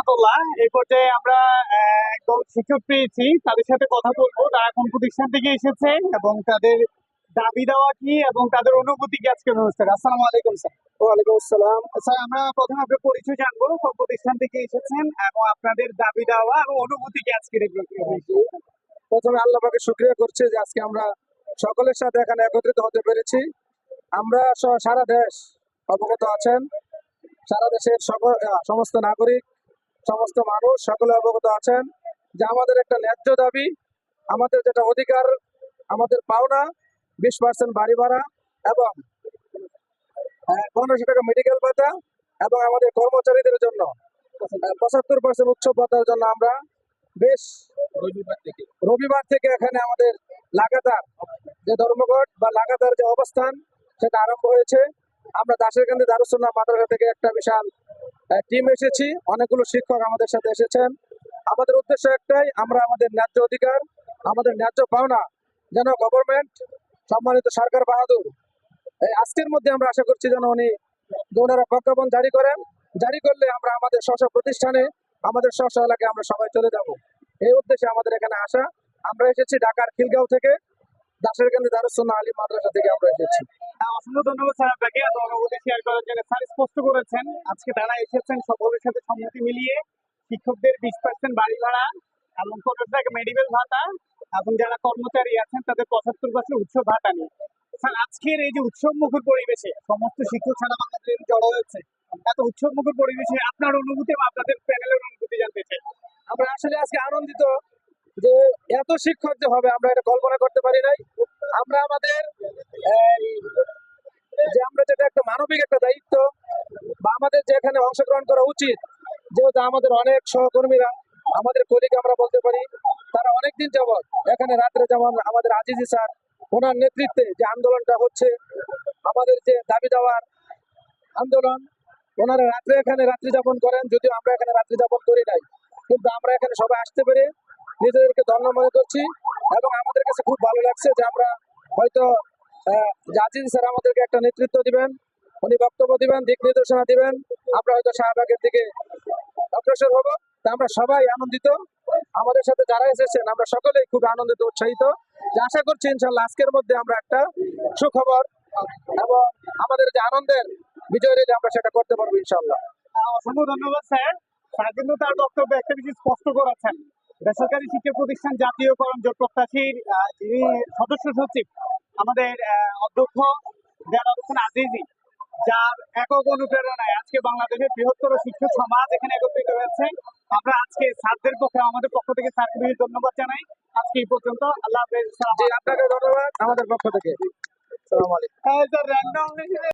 রহমতুল্লাহ এই পর্যায়ে আমরা একদম শিক্ষক পেয়েছি। তাদের সাথে কথা বলব। তারা কোন প্রতিষ্ঠান থেকে এসেছে এবং তাদের দাবি দেওয়া কি এবং তাদের অনুভূতি কি আজকের অনুষ্ঠানে। আসসালামু আলাইকুম স্যার। ওয়ালাইকুম আসসালাম। স্যার আমরা প্রথমে আপনার পরিচয় জানব। কোন প্রতিষ্ঠান থেকে এসেছেন এবং আপনাদের দাবি দেওয়া এবং অনুভূতি কি আজকের এই প্রথমে আল্লাহ পাকে শুক্রিয়া করছি যে আজকে আমরা সকলের সাথে এখানে একত্রিত হতে পেরেছি। আমরা সারা দেশ অবগত আছেন। সারা দেশের সকল সমস্ত নাগরিক সমস্ত মানুষ সকলে অবগত আছেন যে আমাদের একটা ন্যায্য দাবি আমাদের যেটা অধিকার আমাদের পাওনা বিশ পার্সেন্ট বাড়ি ভাড়া এবং পনেরোশো টাকা মেডিকেল ভাতা এবং আমাদের কর্মচারীদের জন্য পঁচাত্তর পার্সেন্ট উৎসব ভাতার জন্য আমরা বেশ রবিবার থেকে এখানে আমাদের লাগাতার যে ধর্মঘট বা লাগাতার যে অবস্থান সেটা আরম্ভ হয়েছে। আমরা দাসের কান্দি দারুসুন্না মাদ্রাসা থেকে একটা বিশাল টিম এসেছি। অনেকগুলো শিক্ষক আমাদের সাথে এসেছেন। আমাদের উদ্দেশ্য একটাই, আমরা আমাদের ন্যায্য অধিকার, আমাদের ন্যায্য পাওনা, যেন গভর্নমেন্ট সম্মানিত সরকার বাহাদুর, এই আজকের মধ্যে আমরা আশা করছি যেন উনি ওনারা প্রজ্ঞাপন জারি করেন। জারি করলে আমরা আমাদের স্ব প্রতিষ্ঠানে, আমাদের স্ব এলাকায় আমরা সবাই চলে যাব। এই উদ্দেশ্যে আমাদের এখানে আসা। আমরা এসেছি ঢাকার খিলগাঁও থেকে দাসের কান্দি দারুসুন্না আলী মাদ্রাসা থেকে আমরা এসেছি। অসংখ্য ধন্যবাদ স্যার অনুভূতি শেয়ার করার জন্য স্যার স্পষ্ট করেছেন। আজকে তারা এসেছেন সকলের সাথে সম্মতি মিলিয়ে। শিক্ষকদের বিশ পার্সেন্ট বাড়ি ভাড়া এবং পনেরো মেডিকেল ভাতা এবং যারা কর্মচারী আছেন, তাদের পঁচাত্তর পার্সেন্ট উৎসব ভাতা নিয়ে। স্যার, আজকের এই যে উৎসব মুখর পরিবেশে সমস্ত শিক্ষক সারা বাংলাদেশ জড়ো হয়েছে, এত উৎসব মুখর পরিবেশে আপনার অনুভূতি বা আপনাদের প্যানেলের অনুভূতি জানতে চাই। আমরা আসলে আজকে আনন্দিত যে এত শিক্ষক যে হবে, আমরা এটা কল্পনা করতে পারি নাই। আমরা আমাদের অংশগ্রহণ করা উচিত। যেহেতু আমাদের অনেক সহকর্মীরা আমাদের কলিগ আমরা বলতে পারি তারা অনেক দিন যাবৎ এখানে রাত্রে যেমন আমাদের আজিজি স্যার ওনার নেতৃত্বে যে আন্দোলনটা হচ্ছে আমাদের যে দাবি দেওয়ার আন্দোলন ওনারা রাত্রে এখানে রাত্রি যাপন করেন যদিও আমরা এখানে রাত্রি যাপন করি নাই। কিন্তু আমরা এখানে সবাই আসতে পেরে নিজেদেরকে ধন্য মনে করছি এবং আমাদের কাছে খুব ভালো লাগছে যে আমরা হয়তো আহ, জাজিন স্যার আমাদেরকে একটা নেতৃত্ব দিবেন। উনি বক্তব্য দিবেন, দিক নির্দেশনা দিবেন। আমরা হয়তো শাহবাগের দিকে অগ্রসর হব। তা আমরা সবাই আনন্দিত। আমাদের সাথে যারা এসেছেন, আমরা সকলেই খুব আনন্দিত, উৎসাহিত। আশা করছি ইনশাল্লাহ আজকের মধ্যে আমরা একটা সুখবর এবং আমাদের যে আনন্দের বিজয় রেলি আমরা সেটা করতে পারব ইনশাল্লাহ। অসংখ্য ধন্যবাদ, স্যার। স্যার, কিন্তু তার বক্তব্যে একটা বিষয় স্পষ্ট করেছেন। বেসরকারি শিক্ষা প্রতিষ্ঠান জাতীয়করণ জোট প্রত্যাশীর যিনি সদস্য সচিব, আমাদের অধ্যক্ষ দেওয়ার হোসেন আজিজি যার একক অনুপ্রেরণায় আজকে বাংলাদেশের বৃহত্তর শিক্ষক সমাজ এখানে একত্রিত হয়েছে। আমরা আজকে স্যারদের পক্ষে আমাদের পক্ষ থেকে স্যারকে ধন্যবাদ জানাই। আজকে এই পর্যন্ত আল্লাহ হাফেজ। আপনাকে ধন্যবাদ আমাদের পক্ষ থেকে।